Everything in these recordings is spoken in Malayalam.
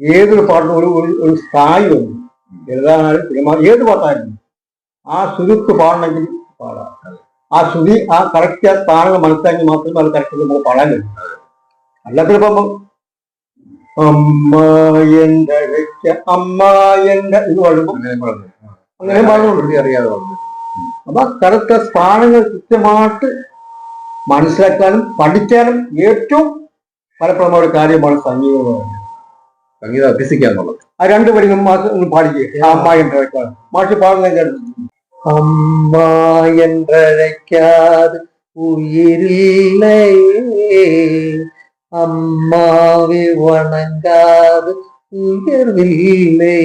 ഏതൊരു പാട്ടിനും ഒരു ഒരു സ്ഥായി ഉണ്ട് എഴുതാനാലും സിനിമ ഏത് പാട്ടായിരുന്നു ആ ശ്രുതിക്ക് പാടണമെങ്കിൽ പാടാം. ആ ശ്രുതി ആ കറക്റ്റ് ആ സ്ഥാനങ്ങൾ മനസ്സിലാക്കി മാത്രമേ അത് കറക്റ്റ് നമുക്ക് പാടാൻ കഴിയും അല്ലാത്തപ്പോ അമ്മ എന്റെ അമ്മ എന്റെ ഇത് പാടുമ്പോൾ അങ്ങനെ പാടുന്നുണ്ട്. അറിയാതെ അപ്പൊ കറക്റ്റ് സ്ഥാനങ്ങൾ കൃത്യമായിട്ട് മനസ്സിലാക്കാനും പഠിക്കാനും ഏറ്റവും ഫലപ്രദമായ ഒരു കാര്യമാണ് സംഗീതം. സംഗീതം അഭ്യസിക്കുക എന്നുള്ളത് ആ രണ്ടു പേരും പാടിക്കുക അമ്മായിരക്ക മാഷി പാടുന്ന അമ്മായിരക്കാതെ ഉയരില്ലേ. അമ്മാവി വണങ്കാതെ ഉയർവില്ലേ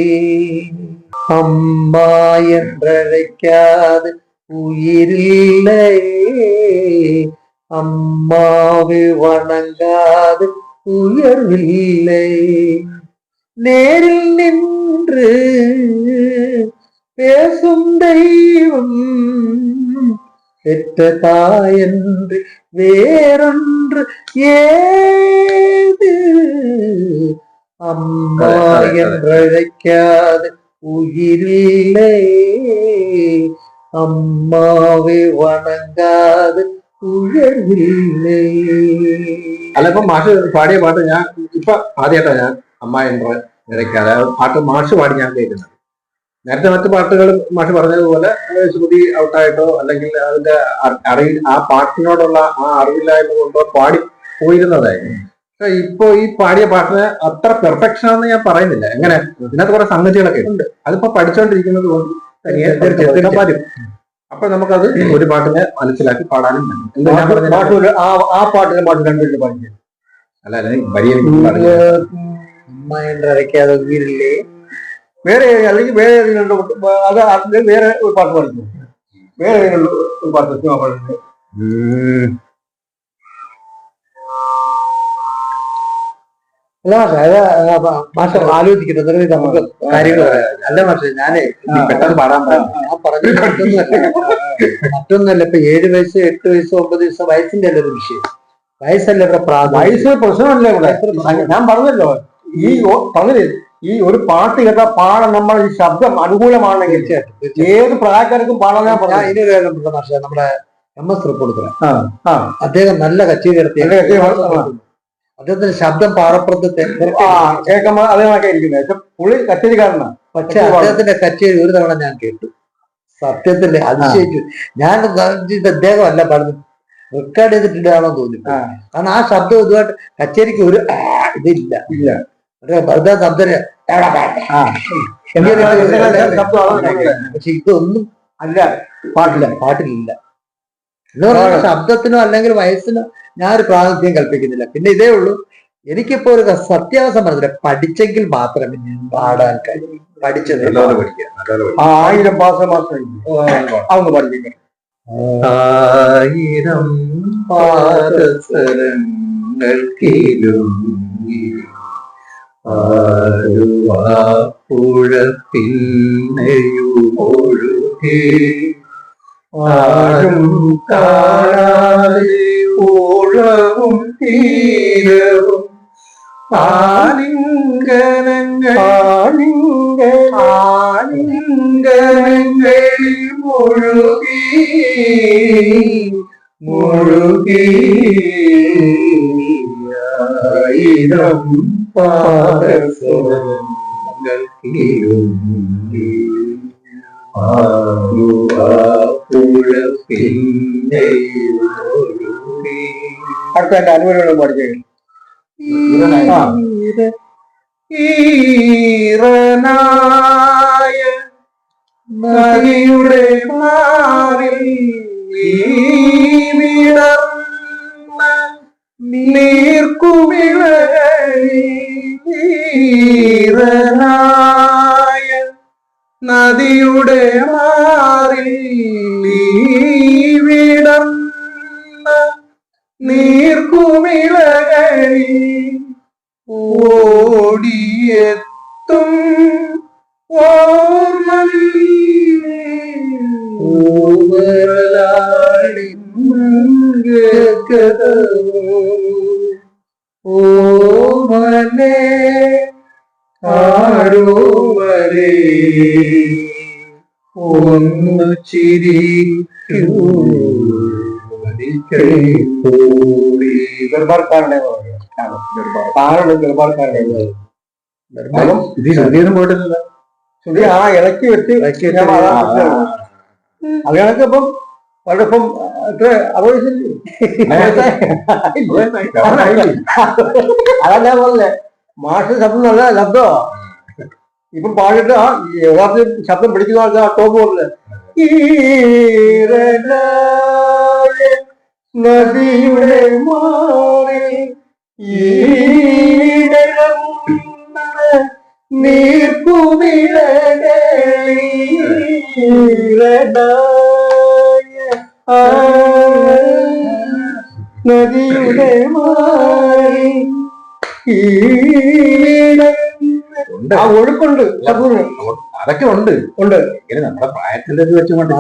അമ്മായിരക്കാതെ ഉയരില്ലേ. അമ്മാവി വണങ്കാതെ ഉയർവില്ലേ நேரில் நின்று பேசும் தெய்வம் பெற்ற தாயன்று வேறொன்று ஏது அம்மா correct, correct. என்றழைக்காது உயிரில்லை അമ്മാവെ വണങ്ങാതെ ഉയർവില്ലേ അല്ല ഇപ്പൊ മാഷ് പാടിയ പാട്ട് ഞാൻ ഇപ്പൊ ആദ്യമായിട്ടാ ഞാൻ അമ്മ ഇടയ്ക്കാതെ ആ പാട്ട് മാഷ് പാടി ഞാൻ കേൾക്കുന്നത്. നേരത്തെ മറ്റു പാട്ടുകൾ മാഷ് പറഞ്ഞതുപോലെ ശ്രുതി ഔട്ടായിട്ടോ അല്ലെങ്കിൽ അതിന്റെ അ- ആ പാട്ടിനോടുള്ള ആ അറിവില്ലായ്മ കൊണ്ടോ പാടി പോയിരുന്നതായിരുന്നു. പക്ഷെ ഇപ്പൊ ഈ പാടിയ പാട്ടിന് അത്ര പെർഫെക്ഷൻ ആണെന്ന് ഞാൻ പറയുന്നില്ല. എങ്ങനെ? ഇതിനകത്ത് കുറെ സംഗതികളൊക്കെ ഉണ്ട്. അതിപ്പോ പഠിച്ചുകൊണ്ടിരിക്കുന്നത് കൊണ്ട് തനിയെ അപ്പൊ നമുക്കത് ഒരു പാട്ടിനെ മനസ്സിലാക്കി പാടാനും ആ പാട്ടിനെ പാട്ട് രണ്ടുപേരും പാടി അല്ല അല്ലെങ്കിൽ വരി ഉയരില്ലേ? വേറെ അല്ലെങ്കിൽ വേറെ രണ്ട് അത് അതിൽ വേറെ ഒരു പാട്ട് വേറെ ഏതെങ്കിലും ഒരു പാട്ട് സിനിമ പാടുന്നത് ഉം. അല്ല മാഷെ ആലോചിക്കുന്നത്. നമുക്ക് കാര്യങ്ങൾ അല്ല മാഷെ ഞാനേ പെട്ടെന്ന് പാടാൻ ഞാൻ പറഞ്ഞു മറ്റൊന്നല്ല ഇപ്പൊ ഏഴ് വയസ്സ് എട്ട് വയസ്സ് ഒമ്പത് വയസ്സ് വയസ്സിന്റെ അല്ല ഒരു വിഷയം. വയസ്സല്ല ഇവിടെ വയസ്സ് പ്രശ്നമല്ല ഇവിടെ. ഞാൻ പറഞ്ഞല്ലോ ഈ പറഞ്ഞില്ലേ ഈ ഒരു പാട്ട് കേട്ടാ പാടാൻ നമ്മൾ ഈ ശബ്ദം അനുകൂലമാണെങ്കിൽ. ഏത് പ്രായക്കാർക്കും പാടാൻ ഞാൻ ഇനി ഒരു കാര്യം നമ്മുടെ എം എസ് റിപ്പോർട്ട് അദ്ദേഹം നല്ല കച്ചേരി നടത്തി. അദ്ദേഹത്തിന്റെ ശബ്ദം പാറപ്പുറത്ത് കേൾക്കുമ്പോൾ അതേമാക്കെ ഇരിക്കുന്നത് പക്ഷെ പുള്ളി കച്ചേരിക്കാരനാണ് പക്ഷെ അദ്ദേഹത്തിന്റെ കച്ചേരി ഒരു തവണ ഞാൻ കേട്ടു. സത്യത്തിന്റെ അതിശയിച്ചു. ഞാൻ ഇത് അദ്ദേഹം അല്ല പാടുന്നത്. റെക്കോർഡ് ചെയ്തിട്ടില്ലാണോ തോന്നി. കാരണം ആ ശബ്ദം ഇതുമായിട്ട് കച്ചേരിക്ക് ഒരു ഇതില്ല. ഇല്ല. പക്ഷെ ഇതൊന്നും അല്ല. പാട്ടില്ല. പാട്ടിലില്ല. എന്ന് പറഞ്ഞാൽ ശബ്ദത്തിനോ അല്ലെങ്കിൽ വയസ്സിനോ ഞാൻ ഒരു പ്രാതിനിധ്യം കൽപ്പിക്കുന്നില്ല. പിന്നെ ഇതേ ഉള്ളൂ. എനിക്കിപ്പോ ഒരു സത്യാവസ്ഥ പറഞ്ഞില്ല. പഠിച്ചെങ്കിൽ മാത്രമേ ഞാൻ പാടാൻ കഴിയും. പഠിച്ചത് ആയിരം മാസം മാസം. അവന്ന് പഠിപ്പിക്കണം ആയിരം പുഴ പിന്നെയുമൊഴുകി ആരും കാണാതെ ഓഴവും തീരവും ആലിംഗനങ്ങൾ ആലിംഗനങ്ങളിൽ മുഴുകി മുഴുകി ആയിരം അടുത്ത എന്റെ അനുഭവങ്ങളും പഠിച്ചു. ഈറനായ നദിയുടെ മാറിൽ ഈ നീർക്കുമിളീറനായ നദിയുടെ മാറിൽ ഓടിയെത്തും വിടർന്ന നീർക്കുമിളകളിൽ ഓടിയെത്തും ആരോമലേ ഒന്ന്. ദർബാർക്കാരുടെ പോയിട്ടില്ല ആ ഇളക്കി വെച്ച് അതാ കണക്ക് ഇപ്പം വളരെ ഇപ്പം എത്ര അറുപത് അതല്ല പറഞ്ഞേ മാഷ് ശബ്ദം നല്ല ശബ്ദമാ ഇപ്പം പാടിട്ട് ആ യഥാർത്ഥ ശബ്ദം പിടിക്കുന്ന ആ ടോപ്പ് പോലെ നദിയുടെ മാറി നദിയുടെ മാറി ഈടകം ഉണ്ട്. ആ ഒഴുക്കുണ്ട്. അതൊക്കെ ഉണ്ട്. ഉണ്ട്. ഇനി നമ്മുടെ പ്രായത്തിന്റെ ഇത് വെച്ചുകൊണ്ട്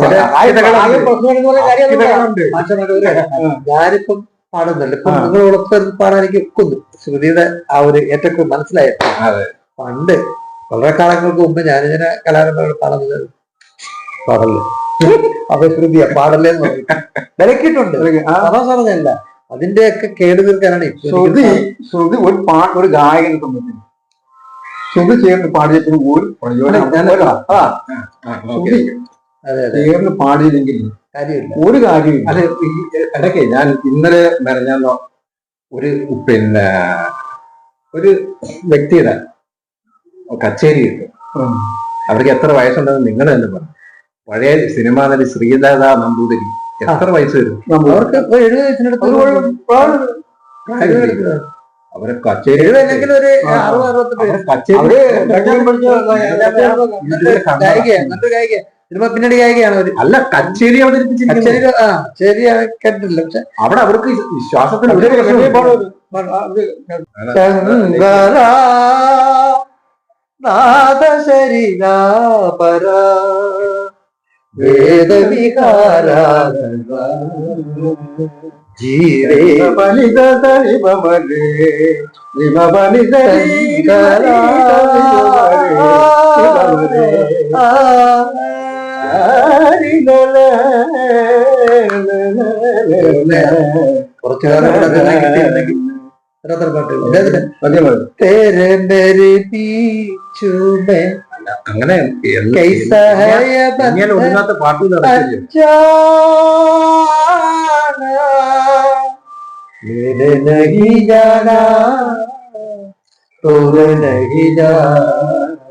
ഞാനിപ്പം പാടുന്നുണ്ട്. ഇപ്പൊ. നിങ്ങളോടൊപ്പം പാടാൻ എനിക്ക് ഒക്കുന്നു ശ്രുതിയുടെ ആ ഒരു ഏറ്റവും മനസ്സിലായത് അതെ. പണ്ട് വളരെ കാലങ്ങൾക്ക് മുമ്പ് ഞാനിങ്ങനെ കലാകാരന്മാരോട് പാടുന്നത് പാടല്ലേ അപ്പൊ ശ്രുതിയാ പാടല്ലേ എന്ന് അതാ വിലക്കിയിട്ടുണ്ട് സമാധാനമല്ല അതിന്റെയൊക്കെ കേട് തീർക്കാനാണ് ഇപ്പൊ ശ്രുതി ശ്രുതി ഒരു പാട്ട് ഒരു ഗായകനെ സംബന്ധിച്ച്. ശ്രുതി ചേർന്ന് പാടിയതിന് ഒരു പ്രയോജനം ചേർന്ന് പാടിയില്ലെങ്കിൽ ഒരു കാര്യമില്ല അതെ ഇടയ്ക്ക് ഞാൻ ഇന്നലെ മെറഞ്ഞോ ഒരു പിന്നെ ഒരു വ്യക്തിയുടെ കച്ചേരി കിട്ടും. അവർക്ക് എത്ര വയസ്സുണ്ടെന്ന് നിങ്ങൾ തന്നെ പറഞ്ഞു പഴയ സിനിമാ നടി ശ്രീലത നമ്പൂതിരി എത്ര വയസ്സ് വരും? അവർക്ക് എഴുപത് വയസ്സിനടുത്ത് അവരെ കച്ചേരി കണ്ടതാ. ഗായികയാണ് അവർ? അല്ല കച്ചേരി അവതരിപ്പിച്ചിരിക്കുന്നത് ആ ശരി കേട്ടിട്ടില്ല. പക്ഷെ അവിടെ അവർക്ക് വിശ്വാസത്തിന് ഒരു നാദശരീരാപര അങ്ങനെ ഇങ്ങനെ ഒന്നാത്ത പാട്ട് जाना मेरे नहीं जाना तोड़ नहीं जाना।